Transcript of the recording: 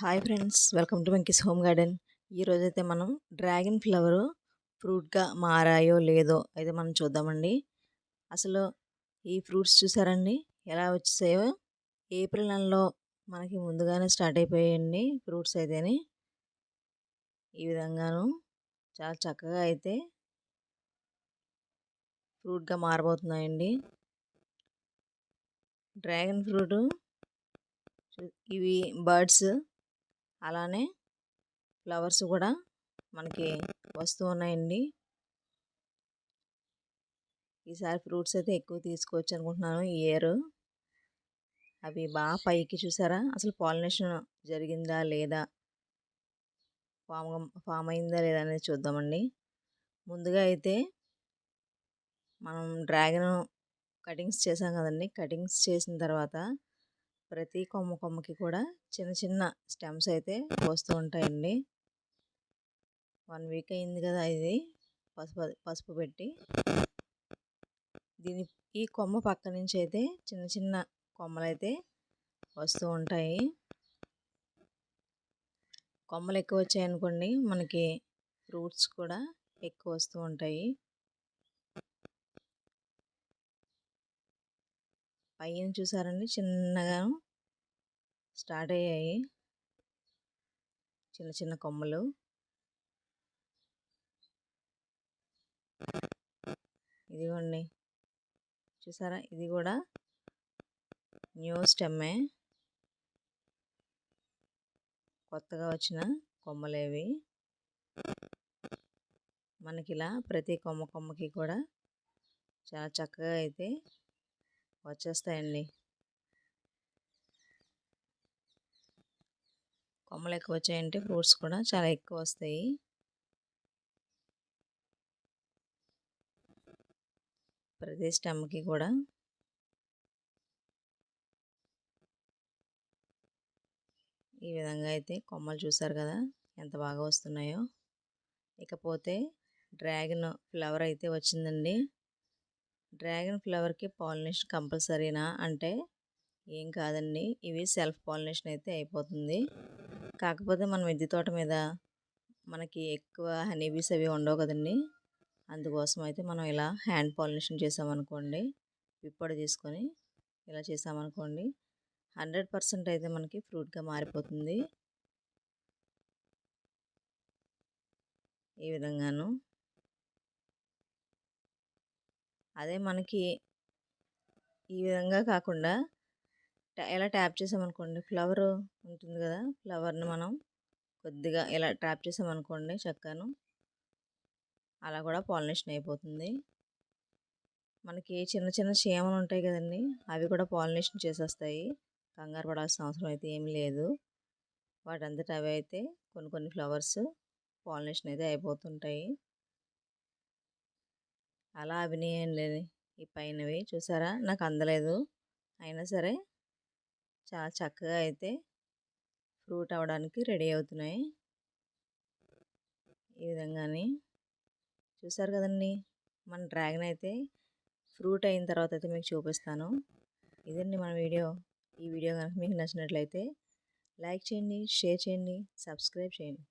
Hi friends welcome to Venky's home garden. ఈరోజైతే మనం dragon flower ఫ్రూట్గా మారాయో లేదో అయితే మనం చూద్దామండి. అసలు ఈ ఫ్రూట్స్ చూసారండి? ఎలా వచ్చేసాయో? ఏప్రిల్ నెలలో మనకి ముందుగానే స్టార్ట్ అయిపోయాయండి ఫ్రూట్స్ అయితేని. ఈ విధంగాను చాలా చక్కగా అయితే ఫ్రూట్గా మారబోతున్నాయండి. డ్రాగన్ ఫ్రూట్ ఇవి బర్డ్స్ అలానే ఫ్లవర్స్ కూడా మనకి వస్తూ ఉన్నాయండి. ఈసారి ఫ్రూట్స్ అయితే ఎక్కువ తీసుకోవచ్చు అనుకుంటున్నాను ఈ ఇయర్. అవి బాగా పైకి చూసారా? అసలు పాలినేషన్ జరిగిందా లేదా? ఫామ్ ఫామ్ అయిందా లేదా అనేది చూద్దామండి. ముందుగా అయితే మనం డ్రాగన్ కటింగ్స్ చేసాం కదండి. కటింగ్స్ చేసిన తర్వాత ప్రతి కొమ్మ కొమ్మకి కూడా చిన్న చిన్న స్టెమ్స్ అయితే వస్తూ ఉంటాయండి. వన్ వీక్ అయింది కదా ఇది. పసుపు పసుపు పెట్టి. దీని ఈ కొమ్మ పక్క నుంచి అయితే చిన్న చిన్న కొమ్మలు అయితే వస్తూ ఉంటాయి. కొమ్మలు ఎక్కువ వచ్చాయనుకోండి మనకి ఫ్రూట్స్ కూడా ఎక్కువ వస్తూ ఉంటాయి. పైన చూసారండి చిన్నగా స్టార్ట్ అయ్యాయి. చిన్న చిన్న కొమ్మలు. ఇదిగోండి. చూసారా? ఇది కూడా న్యూ స్టెమ్మే. కొత్తగా వచ్చిన కొమ్మలేవి. మనకి ఇలా ప్రతి కొమ్మ కొమ్మకి కూడా చాలా చక్కగా అయితే వచ్చేస్తాయండి. కొమ్మలు ఎక్కువ వచ్చాయంటే ఫ్రూట్స్ కూడా చాలా ఎక్కువ వస్తాయి. ప్రతి స్టెమ్కి కూడా. ఈ విధంగా అయితే కొమ్మలు చూసారు కదా ఎంత బాగా వస్తున్నాయో. ఇకపోతే డ్రాగన్ ఫ్లవర్ అయితే వచ్చిందండి. డ్రాగన్ ఫ్లవర్కి పాలినేషన్ కంపల్సరీనా? అంటే ఏం కాదండి. ఇవి సెల్ఫ్ పాలినేషన్ అయితే అయిపోతుంది. కాకపోతే మన మిద్దె తోట మీద మనకి ఎక్కువ హనీబీస్ అవి ఉండవు కదండి. అందుకోసం అయితే మనం ఇలా హ్యాండ్ పాలినేషన్ చేసామనుకోండి పిప్పడి తీసుకొని ఇలా చేసామనుకోండి హండ్రెడ్ పర్సెంట్ అయితే మనకి ఫ్రూట్గా మారిపోతుంది. ఈ విధంగాను అదే మనకి ఈ విధంగా కాకుండా ఎలా ట్యాప్ చేసామనుకోండి ఫ్లవర్ ఉంటుంది కదా ఫ్లవర్ని మనం కొద్దిగా ఇలా ట్యాప్ చేసామనుకోండి చక్కను. అలా కూడా పాలినేషన్ అయిపోతుంది. మనకి చిన్న చిన్న చీమలు ఉంటాయి కదండి అవి కూడా పాలినేషన్ చేసేస్తాయి. కంగారు పడాల్సిన అవసరం అయితే ఏమి లేదు. వాటంతట అవి అయితే కొన్ని కొన్ని ఫ్లవర్స్ పాలినేషన్ అయితే అయిపోతుంటాయి. అలా అభినయండి ఈ పైనవి చూసారా? నాకు అందలేదు. అయినా సరే చాలా చక్కగా అయితే ఫ్రూట్ అవ్వడానికి రెడీ అవుతున్నాయి. ఈ విధంగానే చూసారు కదండి? మన డ్రాగన్ అయితే ఫ్రూట్ అయిన తర్వాత అయితే మీకు చూపిస్తాను. ఇదండి మన వీడియో. ఈ వీడియో కనుక మీకు నచ్చినట్లయితే లైక్ చేయండి షేర్ చేయండి సబ్స్క్రైబ్ చేయండి.